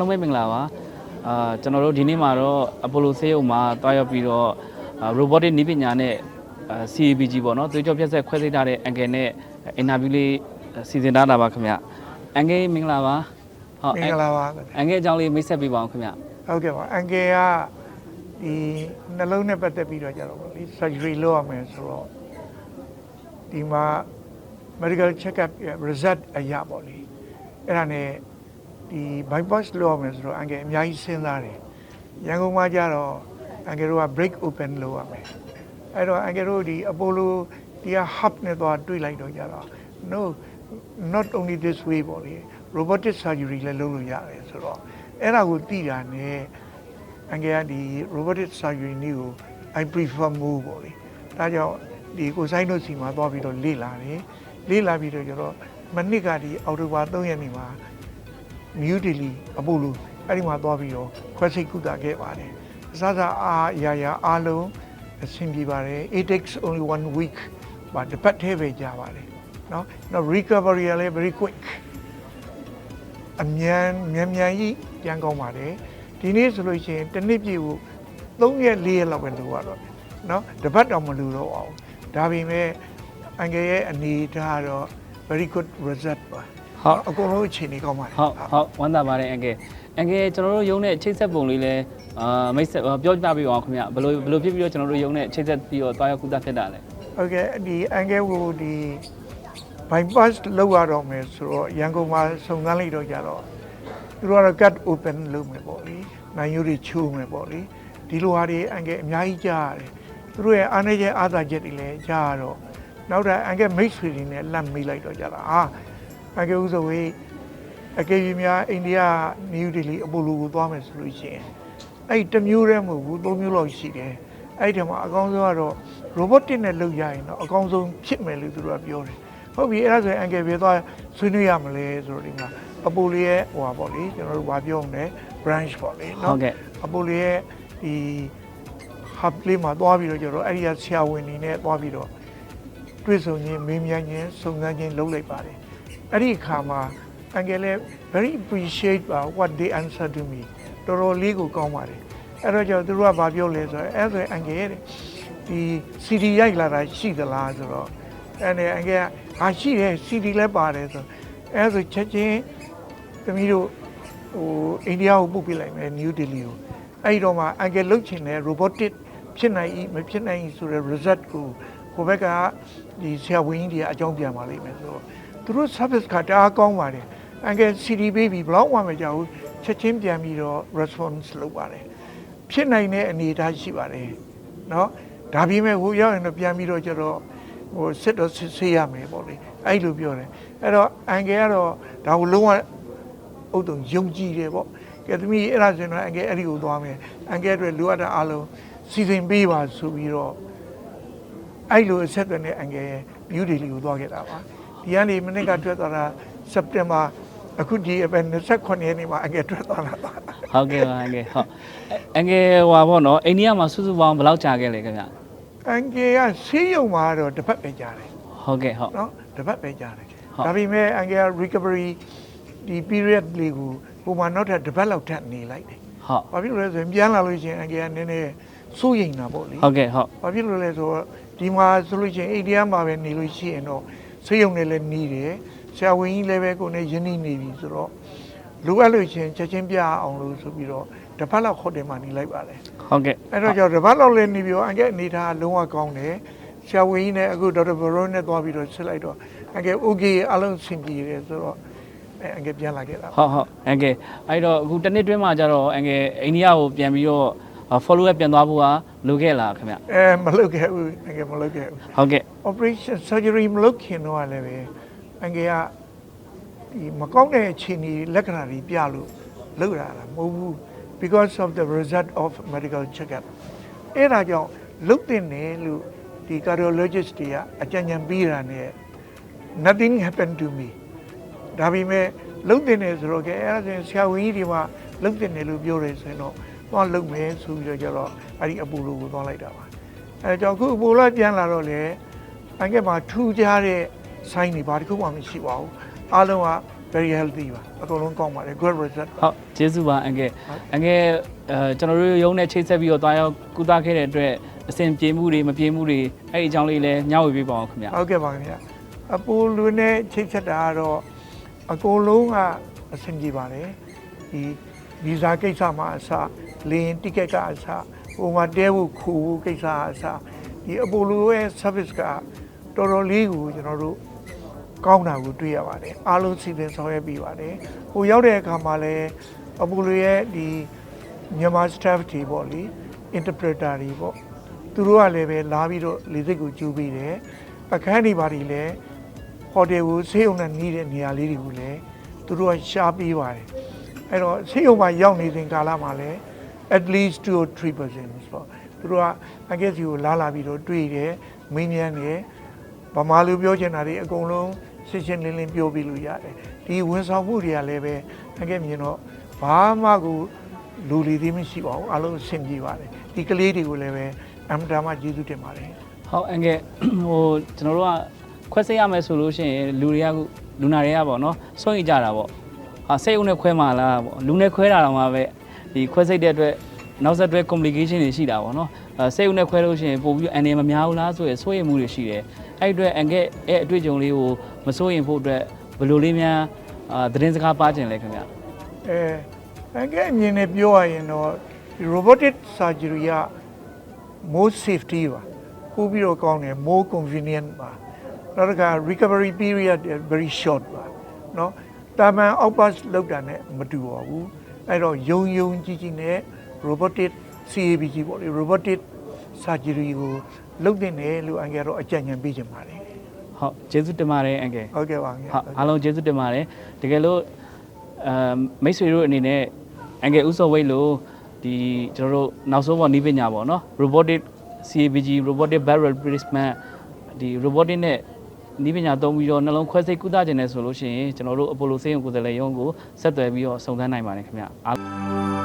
အားလုံးပဲမင်္ဂလာပါအာကျွန်တော်တို့ဒီနေ့မှာတော့အပိုလိုဆေးရုံမှာတွားရောက်ပြီးတော့အာ robotic နည်းပညာနဲ့အာ CABG ပေါ့နော်သွေးကြောပြက်ဆက်ခွဲစိတ်ထားတဲ့အန်ကယ်နဲ့အင်တာဗျူးလေးစီစဉ်ထားတာပါခင်ဗျအန်ကယ်မင်္ဂလာပါဟုတ်မင်္ဂလာပါအန်ကယ်အကြောင်းလေးမိတ်ဆက်ပေးပါအောင်ခင်ဗျဟုတ်ကဲ့ပါအန်ကယ်ကဒီနှလုံးနဲ့ပတ်သက်ပြီးတော့ကြတော့ဗောလေ surgery လုပ်ရမယ်ဆိုတော့ဒီမှာ medical check up ရဲ့ result အရာပေါ့လေအဲ့ဒါနဲ့ ဒီ bypass လုပ်ရမယ်ဆိုတော့အန်ကယ်အများကြီးစဉ်းစားတယ်ရန်ကုန်မှာကြတော့အန်ကယ်တို့က break open လုပ်ရမယ်အဲ့တော့အန်ကယ်တို့ဒီ Apollo ဒီက hub နဲ့သွားတွေ့လိုက်တော့ကြတော့ no not only this way ပေါ့လေ robotic surgery လည်းလုပ်လို့ရတယ်ဆိုတော့အဲ့ဒါကိုသိတာနဲ့အင်္ဂါဒီ robotic surgery နည်းကို I prefer more ပေါ့လေဒါကြောင့်ဒီကိုဆိုင်တို့စီမှာသွားပြီးတော့လေ့လာတယ်လေ့လာပြီးတော့ကျတော့မနစ်ကဒီအောက်တိုဘာ3ရက်နေ့မှာ New Delhi အပိုလိုအဲ့ဒီမှာသွားပြီးတော့ခွဲစိတ်ကုသခဲ့ပါတယ်အစစအားအရာရာအားလုံးအဆင်ပြေပါတယ် it takes only one week ဘာတစ်ပတ်သေးပဲကြာပါတယ်เนาะနောက် recovery ကလည်း very quick အမြန်မြန်မြန်ကြီးပြန်ကောင်းပါတယ်ဒီနေ့ဆိုလို့ရှိရင်တစ်နှစ်ပြည့်ကို3ရက်4ရက်လောက်ပဲလိုရတော့တယ်เนาะတစ်ပတ်တော့မလိုတော့အောင်ဒါပေမဲ့အင်္ဂရဲ့အနေထားတော့ very good result ပါ ဟုတ်အကုန်လုံးအခြေအနေကောင်းပါတယ်ဟုတ်ဟုတ်ဝမ်းသာပါတယ်အန်ကယ်အန်ကယ်ကျွန်တော်တို့ရုံးနဲ့ချိတ်ဆက်ပုံလေးလဲအာမိတ်ဆက်ပြောပြပေးပါအောင်ခင်ဗျဘယ်လိုဘယ်လိုဖြစ်ပြီးတော့ကျွန်တော်တို့ရုံးနဲ့ချိတ်ဆက်ပြီးတော့တွားရောက်ကုသဖြစ်တာလဲဟုတ်ကဲ့ဒီအန်ကဲကိုဒီ bypass လောက်ရတော့မယ်ဆိုတော့ရန်ကုန်မှာစုံစမ်းလိုက်တော့ကြတော့သူတို့ကတော့ cut open လုပ်မယ်ပေါ့လေနိုင်ရိုးတွေချိုးမယ်ပေါ့လေဒီလိုဟာတွေအန်ကဲအများကြီးကြားရတယ်သူတို့ရဲ့အားနေချက်အားသာချက်တွေလည်းကြားရတော့နောက်တာအန်ကဲမိတ်ဆွေတွေနဲ့လက်မေးလိုက်တော့ကြတာအာ အန်ကဲဦးဆိုဝေးအကယ်၍များအိန္ဒိယနယူးဒေလီအပိုလိုကိုသွားမယ်ဆိုလို့ရှိရင်အဲ့တစ်မျိုးတည်းမဟုတ်ဘူးသုံးမျိုးလောက်ရှိတယ်အဲ့ဒီမှာအကောင်းဆုံးကတော့ robotic နဲ့လုပ်ရရင်တော့အကောင်းဆုံးဖြစ်မယ်လို့သူတို့ကပြောတယ်ဟုတ်ပြီအဲ့ဒါဆိုရင်အန်ကယ်ပြေသွားဆွေးနွေးရမလဲဆိုတော့ဒီမှာအပိုလေးရဲ့ဟိုပါပေါ့လေကျွန်တော်တို့ဘာပြောမလဲ branch ပေါ့လေဟုနော်တ်ကဲ့အပိုလေးရဲ့ဒီ hub လေးမှာသွားပြီးတော့ကျွန်တော်အဲ့ဒီကဆရာဝန်တွေနဲ့သွားပြီးတော့တွေ့ဆုံခြင်းမေးမြန်းခြင်းစုံစမ်းခြင်းလုပ်လိုက်ပါတယ် အဲ့ဒီအခါမှာအန်ကယ်လည်း very appreciate ပါ what they answer to me တော်တော်လေးကိုကောင်းပါတယ်အဲ့တော့ကျွန်တော်တို့ကဘာပြောလဲဆိုတော့အဲ့ဆိုရင်အန်ကယ်ရဲ့ဒီ CD ရိုက်လာတာရှိသလားဆိုတော့အဲ့နဲ့အန်ကယ်ကဟာရှိတယ် CD လည်းပါတယ်ဆိုအဲ့ဆိုချက်ချင်းသမီးတို့ဟိုအိန္ဒိယကိုပို့ပြလိုက်မယ် New Delhi ကိုအဲ့ဒီတော့မှအန်ကယ်လုတ်ချင်တဲ့ robotic ဖြစ်နိုင်၏မဖြစ်နိုင်၏ဆိုတဲ့ result ကိုဟိုဘက်ကဒီဆရာဝန်ကြီးတွေကအကြောင်းပြန်ပါလိမ့်မယ်ဆိုတော့ သူတို့ service ကတအားကောင်းပါတယ်အန်ကယ် CD ပေးပြီးဘလောက်မှမကြောက်ဘူးချက်ချင်းပြန်ပြီးတော့ response လုပ်ပါတယ်ဖြစ်နိုင်တဲ့အနေအထားရှိပါတယ်เนาะဒါပေမဲ့ဟိုရောက်ရင်တော့ပြန်ပြီးတော့ကျတော့ဟိုစစ်တော့စစ်ဆေးရမယ်ပေါ့လေအဲ့လိုပြောတယ်အဲ့တော့အန်ကယ်ကတော့ဒါကိုလုံးဝ အုတ်တုံယုံကြည်တယ်ပေါ့ကဲသမီးအဲ့ဒါဆိုရင်တော့အန်ကဲအဲ့ဒီကိုသွားမယ်အန်ကဲအတွက်လိုအပ်တဲ့အားလုံးစီစဉ်ပေးပါဆိုပြီးတော့အဲ့လိုအဆက်အသွယ်နဲ့အန်ကဲမြူဒီလီကိုသွားခဲ့တာပါ ဒီကနေမနေ့ကထွက်သွားတာစက်တင်ဘာအခုဒီအပတ်28ရက်နေ့မှာအန်ကဲထွက်သွားတာပါဟုတ်ကဲ့ပါအန်ကယ်ဟုတ်အန်ကယ်ဟွာပေါ့နော်အိန္ဒိယမှာစုစုပေါင်းဘယ်လောက်ကြာခဲ့လဲခင်ဗျအန်ကဲကဆေးရုံမှာတော့တစ်ပတ်ပဲကြာတယ်ဟုတ်ကဲ့ဟုတ်နော်တစ်ပတ်ပဲကြာတယ်ဟုတ်ဒါပေမဲ့အန်ကဲ recovery ဒီ period လေးကိုပုံမှန်နောက်ထပ်တစ်ပတ်လောက်ထပ်နေလိုက်တယ်ဟုတ်ဘာဖြစ်လို့လဲဆိုရင်ပြန်လာလို့ရှိရင်အန်ကယ်ကနည်းနည်းစိုးရိမ်တာပေါ့လေဟုတ်ကဲ့ဟုတ်ဘာဖြစ်လို့လဲဆိုတော့ဒီမှာဆိုလို့ရှိရင်အိန္ဒိယမှာပဲနေလို့ရှိရင်တော့ ဆေးရုံနဲ့လည်းနေတယ်ဆရာဝန်ကြီးလည်းပဲကိုယ်နဲ့ယဉ်နေနေပြီဆိုတော့လိုအပ်လို့ရှိရင်ချက်ချင်းပြအောင်လို့ဆိုပြီးတော့တစ်ပတ်လောက်ဟိုတယ်မှာနေလိုက်ပါတယ်ဟုတ်ကဲ့အဲ့တော့ကျွန်တော်တစ်ပတ်လောက်လည်းနေပြီးတော့အန်ကယ်အနေထားလုံးဝကောင်းတယ်ဆရာဝန်ကြီးနဲ့အခုဒေါက်တာဘရိုနဲ့သွားပြီးတော့ဆက်လိုက်တော့အန်ကယ် okay အလုံးအဆင်ပြေတယ်ဆိုတော့အဲအန်ကယ်ပြန်လာခဲ့တာပါဟုတ်ဟုတ်အန်ကယ်အဲ့တော့အခုတစ်နှစ်တွင်းမှာကျတော့အန်ကယ်အိန္ဒိယကိုပြန်ပြီးတော့ follow up ပြန်သွားဖို့ဟာလိုခဲ့လားခင်ဗျအဲမလုပ်ခဲ့ဘူးအန်ကယ်မလုပ်ခဲ့ဘူးဟုတ်ကဲ့ operation surgery မလုပ်ခင်တော့လည်းပဲအင်္ဂါကဒီမကောင်းတဲ့အခြေအနေလက္ခဏာတွေပြလို့လုပ်ရတာမဟုတ်ဘူး because of the result of medical check up အဲ့ဒါကြောင့်လုပ်တင်တယ်လို့ဒီ cardiologist တွေကအကြံဉာဏ်ပေးတာနဲ့ nothing happened to me ဒါပေမဲ့လုပ်တင်တယ်ဆိုတော့ကဲအဲ့ဒါဆိုရင်ဆရာဝန်ကြီးတွေမှာလုပ်တင်တယ်လို့ပြောတယ်ဆိုရင်တော့ သွားလုပ်မယ်ဆိုပြီးတော့ကျတော့အဲ့ဒီအပူလိုကိုသွားလိုက်တာပါအဲဒါကြောင့်အခုအပူလိုပြန်လာတော့လေအင်္ဂက်မှာထူးခြားတဲ့ဆိုင်းတွေဘာတစ်ခုမှမရှိပါဘူးအားလုံးက very healthy ပါအကုန်လုံးကောင်းပါတယ် good result ဟုတ်ကျေးဇူးပါအန်ကယ်ဟုတ်အန်ကယ်အဲကျွန်တော်တို့ရုံးနဲ့ချိတ်ဆက်ပြီးတော့တွားရောက်ကုသခဲ့တဲ့အတွက်အဆင်ပြေမှုတွေမပြေမှုတွေအဲ့ဒီအကြောင်းလေးလည်းညှေဝေပေးပါအောင်ခင်ဗျဟုတ်ကဲ့ပါခင်ဗျအပူလူနဲ့ချိတ်ဆက်တာကတော့အကုန်လုံးကအဆင်ပြေပါတယ်ဒီဗီဇာကိစ္စမှာအစ လေရင်တိကက်ကအစဟိုမှာတဲဖို့ခူဖို့ကိစ္စကအစဒီအပူလူရဲ့ service ကတော်တော်လေးကိုကျွန်တော်တို့ကောင်းတာကိုတွေ့ရပါတယ်အားလုံးစီစဉ်ဆောင်ရွက်ပြီးပါတယ်ဟိုရောက်တဲ့အခါမှာလည်းအပူလူရဲ့ဒီမြန်မာ staff တွေပေါ့လေ interpreter တွေပေါ့သူတို့ကလည်းပဲလာပြီးတော့လေစိတ်ကိုကျူးပြီးတယ်အခန်းတွေပါတွေလည်းဟိုတယ်ကိုဆေးရုံနဲ့နီးတဲ့နေရာလေးတွေကိုလည်းသူတို့ကရှားပေးပါတယ်အဲ့တော့ဆေးရုံမှာရောက်နေစဉ်ကာလမှာလည်း at least 2 or 3%ပေါ့သူတို့ကအကက်စီကိုလာလာပြီးတော့တွေ့တယ်မင်းမြန်းတယ်ဗမာလူပြောချင်တာတွေအကုန်လုံးရှင်းရှင်းလင်းလင်းပြောပြလို့ရတယ်ဒီဝန်ဆောင်မှုတွေကလည်းပဲအကက်မြင်တော့ဘာမှကိုလူလီသေးမရှိပါဘူးအလုံးအဆင်ပြေပါတယ်ဒီကလေးတွေကိုလည်းပဲအမှန်တမ်းမှကျေးဇူးတင်ပါတယ်ဟုတ်အန်ကယ်ဟိုကျွန်တော်တို့ကခွဲစိတ်ရမယ်ဆိုလို့ရှိရင်လူတွေကအခုလူနာတွေကပေါ့နော်စိုးရိမ်ကြတာပေါ့ဟာစိတ်ဦးနဲ့ခွဲမှလားပေါ့လူနဲ့ခွဲတာတော့မှပဲ ဒီခွဲစိတ်တဲ့အတွက်နောက်ဆက်တွဲ complication တွေရှိတာပေါ့နော်အဲစိတ်ဦးနဲ့ခွဲလို့ရှိရင်ပို့ပြီးအန်နေမများဘူးလားဆိုရယ်စိုးရိမ်မှုတွေရှိတယ်အဲ့ဒီအတွက်အန်ကယ်ရဲ့အတွေ့အကြုံလေးကိုမစိုးရိမ်ဖို့အတွက်ဘယ်လိုလေးများအာသတင်းစကားပါကျင်လဲခင်ဗျ အဲအကဲအမြင်နဲ့ပြောရရင်တော့ဒီ robotic surgery က more safety ပါပိုပြီးတော့ကောင်းတယ် more convenient ပါနောက်တစ်ခါ recovery period is very short ပါเนาะတာမန် outpass လောက်တာနဲ့မတူပါဘူး အဲ့တော့ယုံယုံကြည်ကြည်နဲ့ robotic CABG ပေါ့လေ robotic surgery ကိုလုပ်တင်တယ်လို့အန်ကယ်တော့အကြံဉာဏ်ပေးချင်ပါတယ်ဟုတ်ကျေးဇူးတင်ပါတယ်အန်ကယ်ဟုတ်ကဲ့ပါခင်ဗျာဟုတ်အားလုံးကျေးဇူးတင်ပါတယ်တကယ်လို့အဲမိတ်ဆွေတို့အနေနဲ့အင်္ဂေဥစောဝိတ်လို့ဒီကျွန်တော်တို့နောက်ဆုံးပေါ်နီးပညာပေါ့နော် robotic CABG robotic barrel replacement ဒီ robotic နဲ့ နီးပညာသုံးပြီးတော့နှလုံးခွဲစိတ်ကုသခြင်းနဲ့ဆိုလို့ရှိရင်ကျွန်တော်တို့ Apollo ဆေးရုံကိုယ်စားလှယ်ရုံးကိုဆက်သွယ်ပြီးတော့စုံစမ်းနိုင်ပါတယ်ခင်ဗျအား